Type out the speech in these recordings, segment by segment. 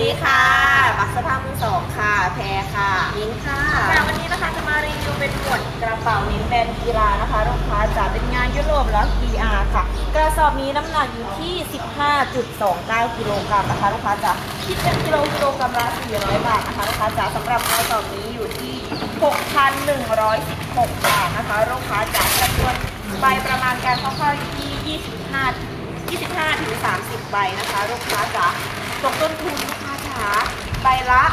ดีค่ะบักสภาพมือสองค่ะ แพรค่ะมิ้นค่ะค่ะ วันนี้นะคะจะมารีวิวเป็นหมวดกระเป๋านิ้นแบรนด์กีฬานะคะลูกค้าจะเป็นงานยุโรปแล้ว PR ค่ะ กระสอบนี้น้ำหนักอยู่ที่ 15.29กิโลกรัมนะคะลูกค้าจะคิดเป็นกิโลกิโลกรัมละ400 บาทนะคะลูกค้าจะสำหรับกระสอบนี้อยู่ที่ 6,116 บาทนะคะลูกค้าจะจำนวนใบประมาณการคร่าวๆอยู่ที่ 25 25ถึง30 ใบนะคะลูกค้าจ๋า ตกต้นทุนลูกค้าจ๋าใบละ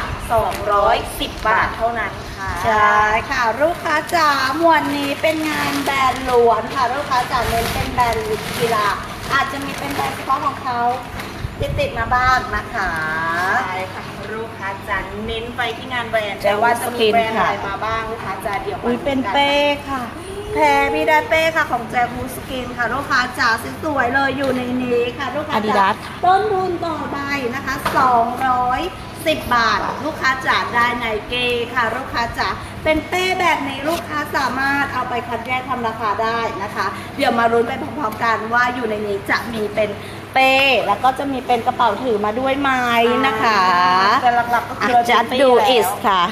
210 บาทเท่านั้นค่ะ ใช่ค่ะลูกค้าจ๋าหมวดนี้เป็นงานแบรนด์ล้วนค่ะลูกค้าจ๋าเน้นเป็นแบรนด์กีฬาอาจจะมีเป็นแบรนด์เฉพาะของเขาที่ติดมาบ้างนะคะใช่ค่ะลูกค้าจ๋าเน้นไปที่งานแบรนด์แต่แต่ว่าว่าจะมีสกินแบรนด์ค่ะอะไรมาบ้างลูกค้าจ๋าเดี๋ยวมาอุ้ยเป็นเป้ค่ะ แพรพี่ได้เป้ค่ะของแจมูสกินค่ะลูกค้าจ๋าสวยๆเลยอยู่ในนี้ค่ะลูกค้าจ๋า Adidas ต้นทุนต่อใบนะคะ 210 บาท ลูกค้าจ๋าได้ไนเกค่ะ ลูกค้าจ๋าเป็นเป้แบบนี้ลูกค้าสามารถเอาไปคัดแยกทำราคาได้นะคะ เดี๋ยวมารุ้นไปพร้อมๆกันว่าอยู่ในนี้จะมีเป็นเป้แล้วก็จะมีเป็นกระเป๋าถือมาด้วยไหมนะคะแต่หลักๆก็คืออะเราจัดเป้ดูแล้วอิสค่ะ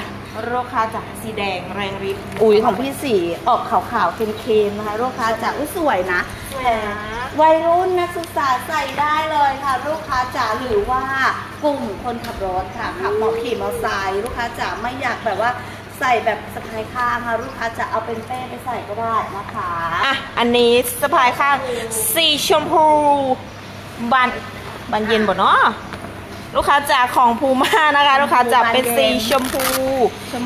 ลูกค้าจ๋าสีแดงแรงริบอุ้ยของพี่สีออกขาวๆเค็มๆนะคะลูกค้าจ๋าอุ้ยสวยนะสวยนะวัยรุ่นนักศึกษาใส่ได้เลยค่ะ ลูกค้าจ๋าหรือว่ากลุ่มคนขับรถค่ะขับมอขี่มอเตอร์ไซค์ลูกค้าจ๋าไม่อยากแบบว่าใส่แบบสะพายข้างค่ะลูกค้าจะเอาเป็นเป้ไปใส่ก็ได้นะคะอะอันนี้สะพายข้างสีชมพูบานบานเย็นบ่เนาะ ลูกค้าจากของพูม่านะคะ ลูกค้าจากเป็นสีชมพู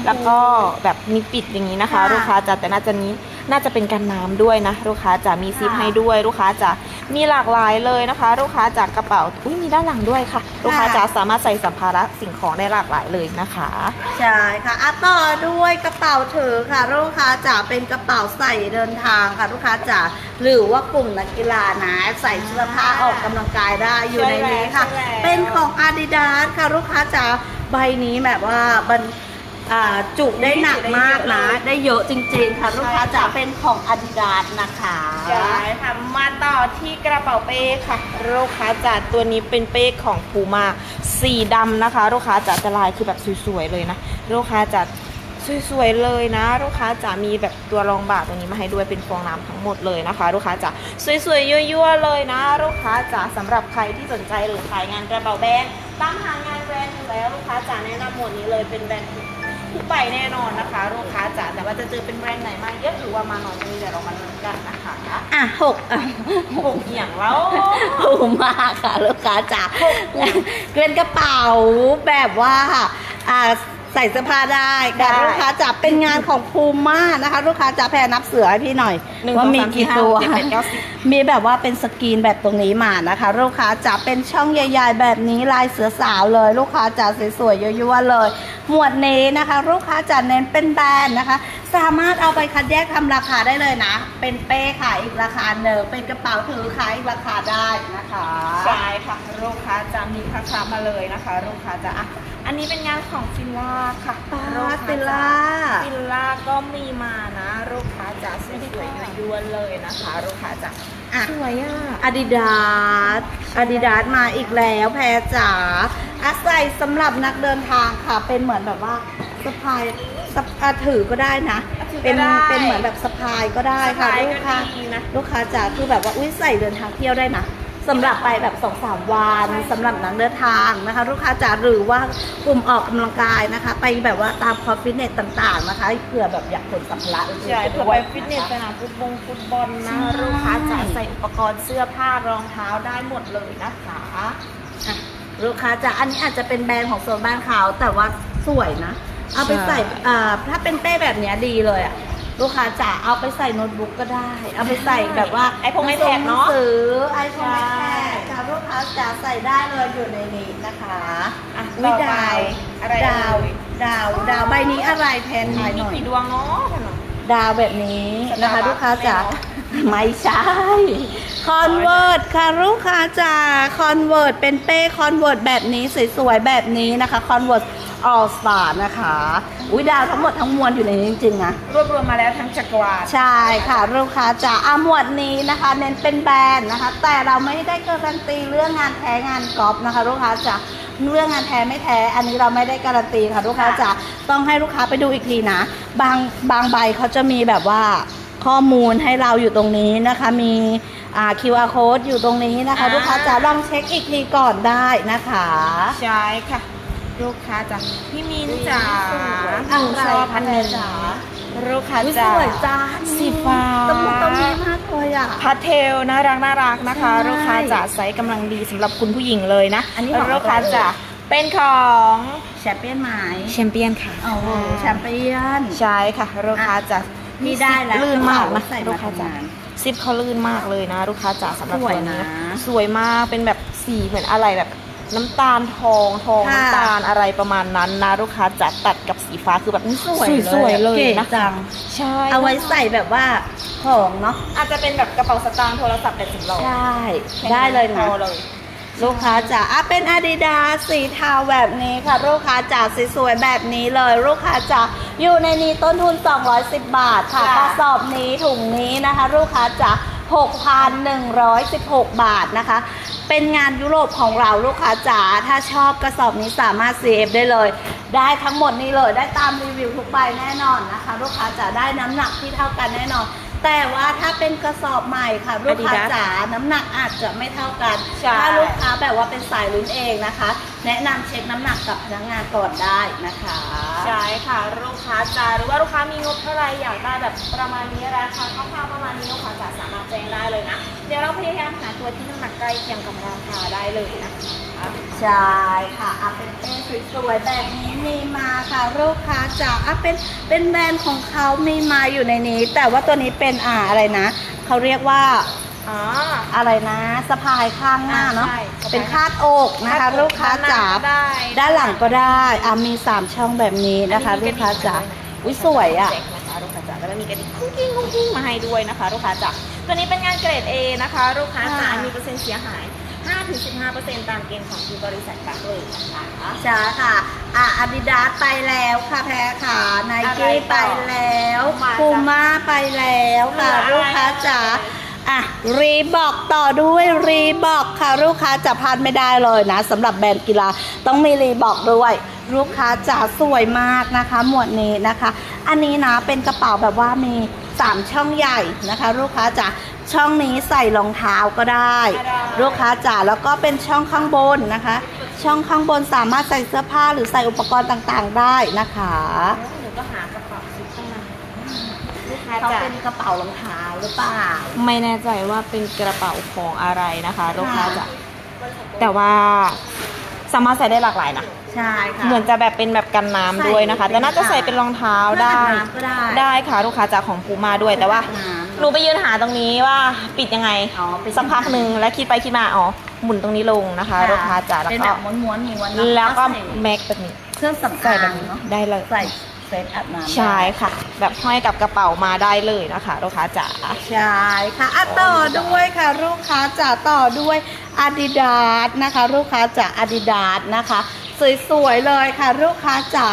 แล้วก็แบบมีปิดอย่างนี้นะคะ ลูกค้าจะแต่น่าจะนี้ น่าจะเป็นกันน้ำด้วยนะ ลูกค้าจะมีซิปให้ด้วย ลูกค้าจะมีหลากหลายเลยนะคะ ลูกค้าจากกระเป๋าอุ้ยมีด้านหลังด้วยค่ะ ลูกค้าจะสามารถใส่สัมภาระสิ่งของได้หลากหลายเลยนะคะใช่ค่ะอะต่อด้วยกระเป๋าถือค่ะ ลูกค้าจ๋าเป็นกระเป๋าใส่เดินทางค่ะลูกค้าจ๋าหรือว่ากลุ่มนักกีฬานะใส่เสื้อผ้าออกกำลังกายได้อยู่ในนี้ค่ะใช่แล้วเป็นของ Adidas ค่ะลูกค้าจ๋าใบนี้แบบว่าบัน อ่าจุได้หนักมากนะ ได้เยอะจริงๆค่ะ ลูกค้าจ๋าเป็นของ Adidas นะคะใช่ค่ะมาต่อที่กระเป๋าเป้ค่ะ ลูกค้าจัดตัวนี้เป็นเป้ของพูมาสีดำนะคะ ลูกค้าจัดจะลายคือแบบสวยๆเลยนะ ลูกค้าจัดสวยๆเลยนะ ลูกค้าจะมีแบบตัวรองบาทตัวนี้มาให้ด้วยเป็นฟองน้ำทั้งหมดเลยนะคะ ลูกค้าจะสวยๆยั่วๆเลยนะ ลูกค้าจะสำหรับใครที่สนใจหรือขายงานกระเป๋าแบรนด์ตามหางานแบรนด์อยู่แล้วลูกค้าจะแนะนำหมวดนี้เลยเป็นแบรนด์ ใบแน่นอนนะคะลูกค้าจ๋าแต่ว่าจะเจอเป็นแบรนด์ไหนมาเยอะหรือว่ามาน้อยนี้เดี๋ยวเรามาลุ้นกันนะคะอะหกอะหกอย่างแล้วถูกมากค่ะลูกค้าจ๋าเป็นกระเป๋าแบบว่าอ่า ใส่เสื้อผ้าได้ค่ะได้ลูกค้าจ๋าเป็นงานของภูม่านะคะ ลูกค้าจ๋าแพรนับเสือให้พี่หน่อยหนึ่งว่าสองมีสามสี่กี่ห้าตัว หกเจ็ดแปดเก้าสิบ มีแบบว่าเป็นสกรีนแบบตรงนี้มานะคะ ลูกค้าจ๋าเป็นช่องใหญ่ๆแบบนี้ลายเสือสาวเลย ลูกค้าจ๋าสวยๆยั่วๆเลย หมวดนี้นะคะ ลูกค้าจ๋าเน้นเป็นแบรนด์นะคะ สามารถเอาไปคัดแยกทำราคาได้เลยนะ เป็นเป้ขายอีกราคาหนึ่งเป็นกระเป๋าถือขายอีกราคาได้นะคะ ใช่ค่ะลูกค้าจะมีราคามาเลยนะคะ ลูกค้าจะอะ อันนี้เป็นงานของฟิลล่าค่ะปาลูกค้ติล่าฟิลล่าก็มีมานะลูกค้าจะสวยๆยั่วๆเลยนะคะลูกค้าจะอะสวยอะอาดิดาสอาดิดาสมาอีกแล้วแพรจ๋าอาศัยสำหรับนักเดินทางค่ะ เป็นเหมือนแบบว่าสะพายสะอะถือก็ได้นะ เป็นเป็นเหมือนแบบสะพายก็ได้ค่ะสบายลูกค้าก็ดีนะ ลูกค้าจ๋าคือแบบว่าอุ้ยใส่เดินทางเที่ยวได้นะ สำหรับไปแบบสองสามวันสำหรับนักเดินทางนะคะ ลูกค้าจ๋าหรือว่ากลุ่มออกกำลังกายนะคะ ไปแบบว่าตามคอร์สฟิตเนสต่างๆนะคะเผื่อแบบอยากขนสัมภาระอื่นๆใช่เพื่อด้ไปวยฟิตเนสะสคะนามฟุตบอลฟุตบอลนะใช่ลูกค้าจะใส่อุปกรณ์เสื้อผ้ารองเท้าได้หมดเลยนะคะอะลูกค้าจะอันนี้อาจจะเป็นแบรนด์ของโซนบ้านเขาแต่ว่าสวยนะ เอาไปใส่อ่าถ้าเป็นเป้แบบเนี้ยดีเลยอะ ลูกค้าจะเอาไปใส่โน้ตบุ๊กก็ได้ เอาไปใส่แบบว่าไอพงไอแพดเนาะหงสือไอโฟนใช่ไอแพดค่ะลูกค้าจะใส่ได้เลยอยู่ในนี้นะคะอะวิต่อไปดาวอะไรดาวเอ่ยดาว ดาวใบนี้อะไรแพนหน่อยหมีน่อย กี่ดวงเนาะดาวแบบนี้นะคะ สตาร์บัคลูกค้าจ๋าแน่นอนไม่ใช่คอนเวิร์ตค่ะลูกค้าจ๋าคอนเวิร์ตเป็นเป้คอนเวิร์ตแบบนี้สวยๆแบบนี้นะคะคอนเวิร์ต ออลสตาร์นะคะ อุ้ยดาวทั้งหมดทั้งมวลอยู่ในนี้จริงๆนะ รวบรวมมาแล้วทั้งจักรวาลใช่ค่ะลูกค้าจ๋าอะหมวดนี้นะคะ เน้นเป็นแบรนด์นะคะ แต่เราไม่ได้การันตีเรื่องงานแท้งานกอล์ฟนะคะลูกค้าจ๋าเรื่องงานแท้ไม่แท้ อันนี้เราไม่ได้การันตีค่ะลูกค้าจ๋าต้องให้ลูกค้าไปดูอีกทีนะ บางบางใบเขาจะมีแบบว่าข้อมูลให้เราอยู่ตรงนี้นะคะ มีอ่า QR code อยู่ตรงนี้นะคะอ่าลูกค้าจ๋าลองเช็คอีกทีก่อนได้นะคะ ใช่ค่ะ ลูกค้าจ๋าพี่มินจ๋าอะหนูชอบพันหนึ่งจ๋าลูกค้าอุ๊ยจ๋าสวยจ้าสีฟ้าตรงตรงนี้มากเลยอะพาสเทลน่ารักน่ารักนะคะใช่ลูกค้าจ๋าไซส์กำลังดีสำหรับคุณผู้หญิงเลยนะอันนี้ของลูกค้าอะไรจ๋าเป็นของแชมเปี้ยนไม้แชมเปี้ยนค่ะโอ้โหแชมเปี้ยนใช่ค่ะลูกค้าจ๋านี่ได้แล้วลื่นมากนะใส่ลูมากค้าจ๋าทำงานซิปเขาลื่นมากเลยนะ ลูกค้าจ๋าสำหรับสวยตัวนี้นะสวยมากเป็นแบบสีเหมือนอะไรแบบ น้ำตาลทองทองค่ะน้ำตาลอะไรประมาณนั้นนะลูกค้าจ๋าตัดกับสีฟ้าคือแบบสวยสวยๆเลยเก๋นะจัง ใช่เอาไว้ใส่แบบว่าของเนาะ อาจจะเป็นแบบกระเป๋าสตางค์โทรศัพท์แบบสำรองใช่ ได้เลยนะพอเลย ลูกค้าจ๋าอะเป็นอาดิดาสีเทาแบบนี้ค่ะ ลูกค้าจ๋าสวยๆแบบนี้เลย ลูกค้าจ๋าอยู่ในนี้ต้นทุน 210 บาทค่ะค่ะ กระสอบนี้ถุงนี้นะคะ ลูกค้าจ๋า 6,116 บาทนะคะ เป็นงานยุโรปของเราลูกค้าจ๋า ถ้าชอบกระสอบนี้สามารถ CF ได้เลย ได้ทั้งหมดนี้เลย ได้ตามรีวิวทุกใบแน่นอนนะคะ ลูกค้าจ๋าได้น้ำหนักที่เท่ากันแน่นอน แต่ว่าถ้าเป็นกระสอบใหม่ค่ะ ลูกค้า Adidas จ๋า น้ำหนักอาจจะไม่เท่ากันใช่ถ้าลูกค้าแบบว่าเป็นสายลุ้นเองนะคะ แนะนำเช็คน้ำหนักกับพนักงานก่อนได้นะคะใช่ค่ะลูกค้าจ๋าหรือว่าลูกค้ามีงบเท่าไหรอยากได้แบบประมาณนี้ราคาคร่าวๆประมาณนี้ลูกค้าจ๋าสามารถแจ้งได้เลยนะเดี๋ยวเราพยายามหาตัวที่น้ำหนักใกล้เคียงกับราคาได้เลยนะคะใช่ค่ะอะเป็นเป้สวยๆแบบนี้มีมาค่ะลูกค้าจ๋าอะเป็นเป็นแบรนด์ของเขามีมาอยู่ในนี้ แต่ว่าตัวนี้เป็นอ่าอะไรนะเขาเรียกว่า อ๋อ อะไรนะสะพายข้างหน้าเนาะใช่เป็นคาดอกนะคะลูกค้าจ๋าได้ด้านหลังก็ได้อะมีสามช่องแบบนี้นะคะลูกค้าจ๋าอุ้ยสวยอะเด็กนะคะลูกค้าจ๋าแล้วก็มีกระดิ่งกุ้งกิ้งกุ้งกิ้งมาให้ด้วยนะคะลูกค้าจ๋าตัวนี้เป็นงานเกรด A นะคะลูกค้าจ๋าค่ะ มีเปอร์เซ็นต์เสียหาย 5-15%ตามเกณฑ์ของที่บริษัทบักเลยนะคะจ้าค่ะ อะอาดิดาสไปแล้วค่ะแพ้ค่ะไนอะไรกี้ต่ไปอแล้วมาจ้ะพูม่าไปแล้วค่ะ เหลืออะไรลูกค้าจ๋าอ่ะรีบอกต่อด้วยรีบอกค่ะลูกค้าจะพลาดไม่ได้เลยนะสำหรับแบรนด์กีฬาต้องมีรีบอกด้วย ลูกค้าจ๋าสวยมากนะคะ หมวดนี้นะคะ อันนี้นะเป็นกระเป๋าแบบว่ามีสามช่องใหญ่นะคะ ลูกค้าจ๋าช่องนี้ใส่รองเท้าก็ได้ได้ ลูกค้าจ๋าแล้วก็เป็นช่องข้างบนนะคะ ช่องข้างบนสามารถใส่เสื้อผ้าหรือใส่อุปกรณ์ต่างๆ ได้นะคะหนูก็หากระเป๋าซิปข้างใน ลูกค้าเขาจ๋าเป็นกระเป๋ารองเท้าหรือเปล่า ไม่แน่ใจว่าเป็นกระเป๋าของอะไรนะคะลูกค้าค่ะจ๋าแต่ว่าสามารถใส่ได้หลากหลายนะใช่ค่ะเหมือนจะแบบเป็นแบบกันน้ำด้วยนะคะใส่แต่น่าจะใส่เป็นรองเท้าได้เสื้อกันน้ำก็ได้ ได้ค่ะลูกค้าจากของปูมาด้วยแต่ว่าน้ำหนูไปยืนหาตรงนี้ว่าปิดยังไงอ๋อปิดสักพักหนึ่งแล้วคิดไปคิดมาอ๋อหมุนตรงนี้ลงนะคะลูกค้าจ๋าแล้วเป็นก็แบบม้วนๆม้วนๆเนอะแล้วก็ใส่แม็กแบบนี้เครื่องสำใส่อางแบบนี้เนาะได้เลยใส่ เซตอาบน้ำใช่ค่ะ แบบห้อยกับกระเป๋ามาได้เลยนะคะลูกค้าจ๋าใช่ค่ะอะต่อด้วยค่ะลูกค้าจ๋าต่อด้วย Adidas นะคะ ลูกค้าจ๋า Adidas นะคะ สวยๆเลยค่ะ ลูกค้าจ๋า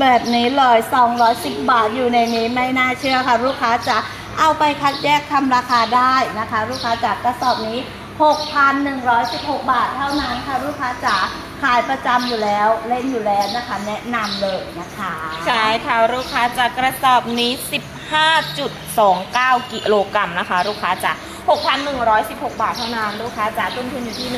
แบบนี้เลย 210 บาทอยู่ในนี้ไม่น่าเชื่อค่ะ ลูกค้าจ๋าเอาไปคัดแยกทำราคาได้นะคะ ลูกค้าจ๋ากระสอบนี้ 6,116 บาทเท่านั้นค่ะ ลูกค้าจ๋า ขายประจำอยู่แล้วเล่นอยู่แล้วนะคะ แนะนำเลยนะคะใช่ค่ะลูกค้าจากกระสอบนี้ 15.29 กิโลกรัมนะคะ ลูกค้าจาก6,116 บาทเท่านั้นลูกค้าจากต้นทุนอยู่ที่1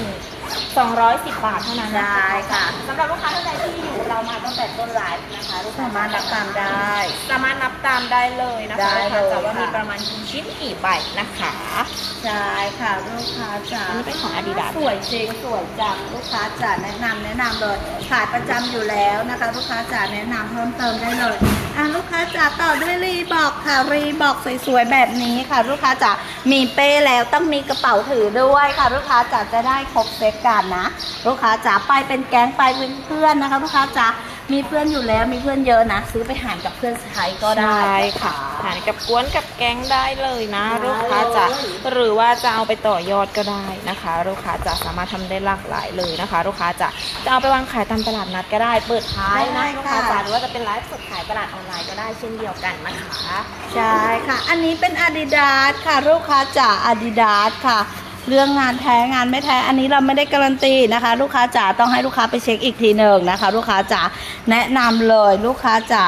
210 บาทเท่านั้นนใช่ค่ะสำหรับลูกค้าท่านใดที่อยู่เรามาตั้งแต่ต้นไลฟ์นะคะลูกค้สามารถรับตามได้ สามารถนับตามได้เลยนะคะได้ลูกค้าเลยจากว่าค่ะมีประมาณกี่ชิ้นกี่ใบนะคะใช่ค่ะลูกค้าจ๋าอันนี้เป็นของ Adidas สวยจริงสวยจังลูกค้าจ๋าแนะนำแนะนำเลยขายประจำอยู่แล้วนะคะ ลูกค้าจ๋าแนะนำเพิ่มเติมได้เลย อะลูกค้าจ๋าต่อด้วยรีบอกค่ะรีบอกสวยๆแบบนี้ค่ะ ลูกค้าจ๋ามีเป้แล้วต้องมีกระเป๋าถือด้วยค่ะ ลูกค้าจ๋าจะได้ครบเซตกันนะ ลูกค้าจ๋าไปเป็นแก๊งไปเป็นเพื่อนนะคะ ลูกค้าจ๋า มีเพื่อนอยู่แล้วมีเพื่อนเยอะนะ ซื้อไปหารกับเพื่อนใช้ก็ได้ ใช่นค่ะทานกับกวนกับแกงได้เลยนะ ได้ลูกค้าจะเลย หรือว่าจะเอาไปต่อยอดก็ได้นะคะ ลูกค้าจะสามารถทำได้หลากหลายเลยนะคะ ลูกค้าจะจะเอาไปวางขายตามตลาดนัดก็ได้ เปิดท้ายนะลูกค้าจะหรือว่าจะเป็นไลฟ์สดขายตลาดออนไลน์ก็ได้เช่นเดียวกันนะคะ ใช่ค่ะ อันนี้เป็น Adidas ค่ะ ลูกค้าจ๋า Adidas ค่ะ เรื่องงานแท้งานไม่แท้อันนี้เราไม่ได้การันตีนะคะ ลูกค้าจ๋าต้องให้ลูกค้าไปเช็คอีกทีหนึ่งนะคะ ลูกค้าจ๋าแนะนำเลยลูกค้าจ๋า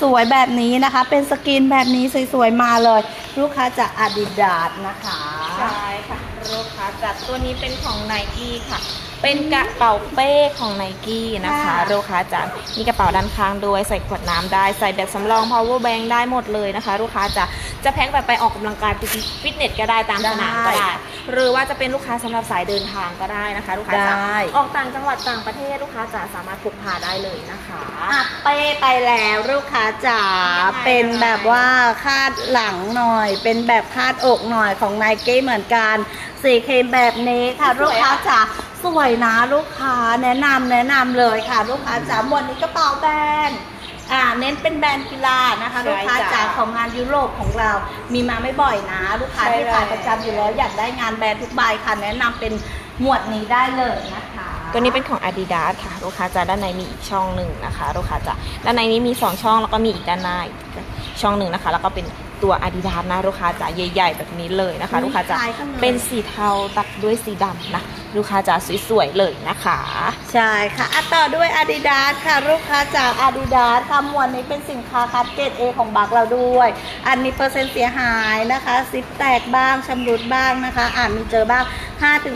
สวยๆแบบนี้นะคะ เป็นสกินแบบนี้สวยๆมาเลย ลูกค้าจะอาดิดาสนะคะ ใช่ค่ะ ลูกค้าจัดตัวนี้เป็นของไนกี้ค่ะ เป็นกระเป๋าเป้ของไนกี้นะคะค่ะลูกค้าจัดมีกระเป๋าด้านข้างด้วยใส่ขวดน้ำได้ใส่แบบสำรอง power bank ได้หมดเลยนะคะ ลูกค้าจะจะแพ็คแบบไปออกกำลังกายไปฟิตเนสก็ได้ตามสนามก็ได้ หรือว่าจะเป็นลูกค้าสำหรับสายเดินทางก็ได้นะคะ ลูกค้าจะได้ออกต่างจังหวัดต่างประเทศลูกค้าจะสามารถพกพาได้เลยนะคะอะเป้ไปแล้วลูกค้าจ๋ายังไงเป็นแบบว่าคาดหลังหน่อย เป็นแบบคาดอกหน่อยของไนกี้เหมือนกันสีเคมแบบนี้ค่ะสวยอะลูกค้าจ๋า สวยนะลูกค้าแนะนำแนะนำเลยค่ะ ลูกค้าจ๋าหมวดนี้กระเป๋าแบรนด์อ่าเน้นเป็นแบรนด์กีฬานะคะใช่ลูกค้าจ๋าจ้ะของงานยุโรปของเรา มีมาไม่บ่อยนะ ลูกค้าใช่ที่ขายเลยประจำอยู่แล้วอยากได้งานแบรนด์ทุกใบค่ะ แนะนำเป็นหมวดนี้ได้เลยนะคะ ตัวนี้เป็นของ Adidas ค่ะ ลูกค้าจะด้านในมีอีกช่องหนึ่งนะคะ ลูกค้าจะด้านในนี้มี 2 ช่องแล้วก็มีอีกด้านหน้าอีกช่องหนึ่งนะคะ แล้วก็เป็นตัว Adidas นะลูกค้าจะใหญ่ๆแบบนี้เลยนะคะมีลูกค้าจะขายกันเลยเป็นสีเทาตัดด้วยสีดำนะลูกค้าจะสวยๆเลยนะคะ ใช่ค่ะอะต่อด้วย Adidas ค่ะ ลูกค้าจาก Adidas ค่ะหมวดนี้เป็นสินค้าคัดเกรด A ของบักเราด้วย อันนี้เปอร์เซ็นต์เสียหายนะคะซิปแตกบ้างชำรุดบ้างนะคะอ่านมีเจอบ้าง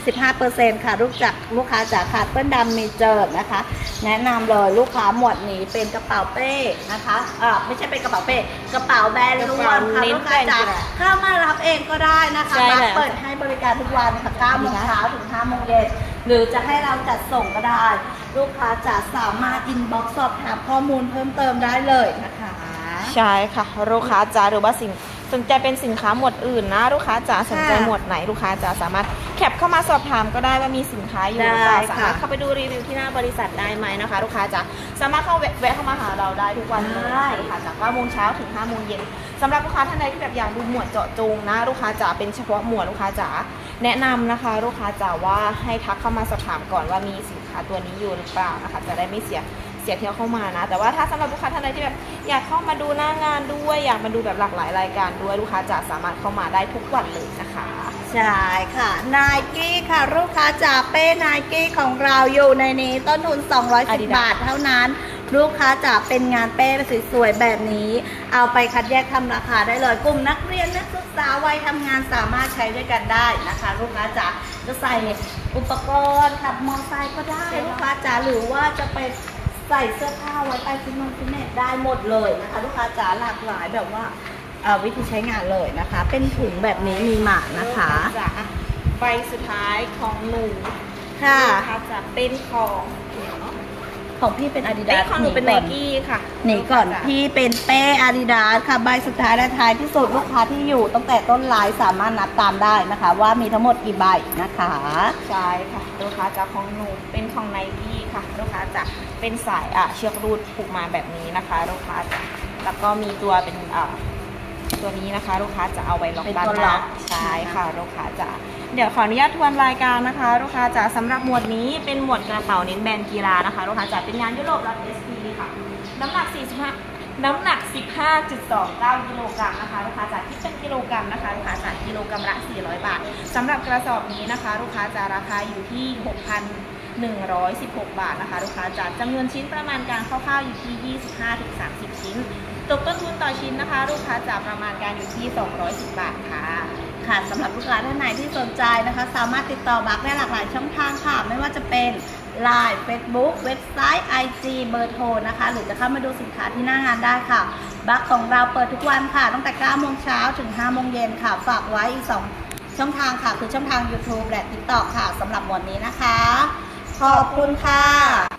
5-15%ค่ะลูกจากลูกค้าจากขาดเปื้อนดำมีเจอนะคะ แนะนำเลยลูกค้าหมวดนี้เป็นกระเป๋าเป้นะคะอ่าไม่ใช่เป็นกระเป๋าเป้กระเป๋าแบรนด์ล้วนค่ะเน้นลูกค้าจากแบรนด์กีฬาเข้ามารับเองก็ได้นะคะใช่บักแล้วเปิดให้ บริการทุกวันค่ะ9โมงเช้าถึง5โมงเย็นหรือจะให้เราจัดส่งก็ได้ ลูกค้าจะสามารถอินบ็อกซ์สอบถามข้อมูลเพิ่มเติมได้เลยนะคะ ใช่ค่ะ ลูกค้าจะหรือว่าสินสนใจเป็นสินค้าหมวดอื่นนะ ลูกค้าจะสนใจค่ะหมวดไหนลูกค้าจะสามารถแคปเข้ามาสอบถามก็ได้ว่ามีสินค้าอยู่หรือเปล่าได้ค่ะ สามารถเข้าไปดูรีวิวที่หน้าบริษัทได้ไหมนะคะ ลูกค้าจะสามารถเข้าแวะแวะเข้ามาหาเราได้ทุกวันเลยได้ลูกค้าจาก9โมงเช้าถึง5โมงเย็น สำหรับลูกค้าท่านใดที่แบบอยากดูหมวดเจาะจงนะ ลูกค้าจะเป็นเฉพาะหมวดลูกค้าจะแนะนำนะคะ ลูกค้าจะว่าให้ทักเข้ามาสอบถามก่อนว่ามีสินค้าตัวนี้อยู่หรือเปล่านะคะ จะได้ไม่เสียเสียเที่ยวเข้ามานะ แต่ว่าถ้าสำหรับลูกค้าท่านใดที่แบบอยากเข้ามาดูหน้างานด้วยอยากมาดูแบบหลากหลายรายการด้วยลูกค้าจะสามารถเข้ามาได้ทุกวันเลยนะคะใช่ค่ะน i กี้ค่ะ ลูกค้าจากเป้น i กี้ของเราอยู่ในนี้ต้นทุน 210 Adidas บาทเท่านั้น ลูกค้าจะเป็นงานเป้สวยๆแบบนี้ เอาไปคัดแยกทำราคาได้เลยกลุ่มนักเรียนนักศึกษาวัยทำงานสามารถใช้ด้วยกันได้นะคะ ลูกค้าจะจะใส่อุปกรณ์ขับมอเตอร์ไซค์ก็ได้ลูกค้าจ๋าหรือว่าจะไปใส่เสื้อผ้าไว้ไปฟิตนงฟิตเนสได้หมดเลยนะคะ ลูกค้าจ๋าหลากหลายแบบว่าเอ่อวิธีใช้งานเลยนะคะ เป็นถุงแบบนี้มีหมานะคะลูกาจะใบสุดท้ายของหนูค่ะลูกค้าจะเป็นของเดี๋ยวเนาะ ของพี่เป็นอาดิเอ้ดายสของหนูเป็นไนกี้ค่ะหนีก่อนลูค้าจะพี่เป็นเป้อาดิดาสค่ะใบสุดท้ายและท้ายที่สุดลูกค้าที่อยู่ตั้งแต่ต้นไลน์สามารถนับตามได้นะคะ ว่ามีทั้งหมดกี่ใบนะคะใช่ค่ะลูกค้าจะของหนูเป็นของไนกี้ค่ะลูกค้าจะเป็นสายอะเชือกรูดผูกมาแบบนี้นะคะลูกค้าจะแล้วก็มีตัวเป็นอ่า ตัวนี้นะคะ ลูกค้าจะเอาไว้ล็อกเป็นด้านตัวหล็น้าอกใช่ค่ะลูกค้าจะเดี๋ยวขออนุญาตทวนรายการนะคะ ลูกค้าจะสำหรับหมวดนี้เป็นหมวดกระเป๋าเน้นแบรนด์กีฬานะคะลูกค้าจะเป็นงานยุโรปรับ SP ค่ะน้ำหนัก 45 น้ำหนัก 15.29กิโลกรัมนะคะลูกค้าจ่ายคิดเป็นกิโลกรัมนะคะลูกค้าจ่ายกิโลกรัมละ 400 บาทสำหรับกระสอบนี้นะคะ ลูกค้าจะราคาอยู่ที่6,116 บาทนะคะ ลูกค้าจะจำนวนชิ้นประมาณการคร่าวๆอยู่ที่ 25-30 ชิ้น ตกต้นทุนต่อชิ้นนะคะ ลูกค้าจะประมาณการอยู่ที่ 210 บาทค่ะ ค่ะสำหรับลูกค้าท่านไหนที่สนใจนะคะ สามารถติดต่อบักได้หลากหลายช่องทางค่ะ ไม่ว่าจะเป็น Line Facebook เว็บไซต์ IG เบอร์โทรนะคะ หรือจะเข้ามาดูสินค้าที่หน้างานได้ค่ะ บักของเราเปิดทุกวันค่ะ ตั้งแต่ 9 โมงเช้าถึง 5 โมงเย็นค่ะ ฝากไว้อีก 2 ช่องทางค่ะ คือช่องทาง YouTube และ TikTok ค่ะสำหรับวันนี้นะคะ ขอบคุณค่ะ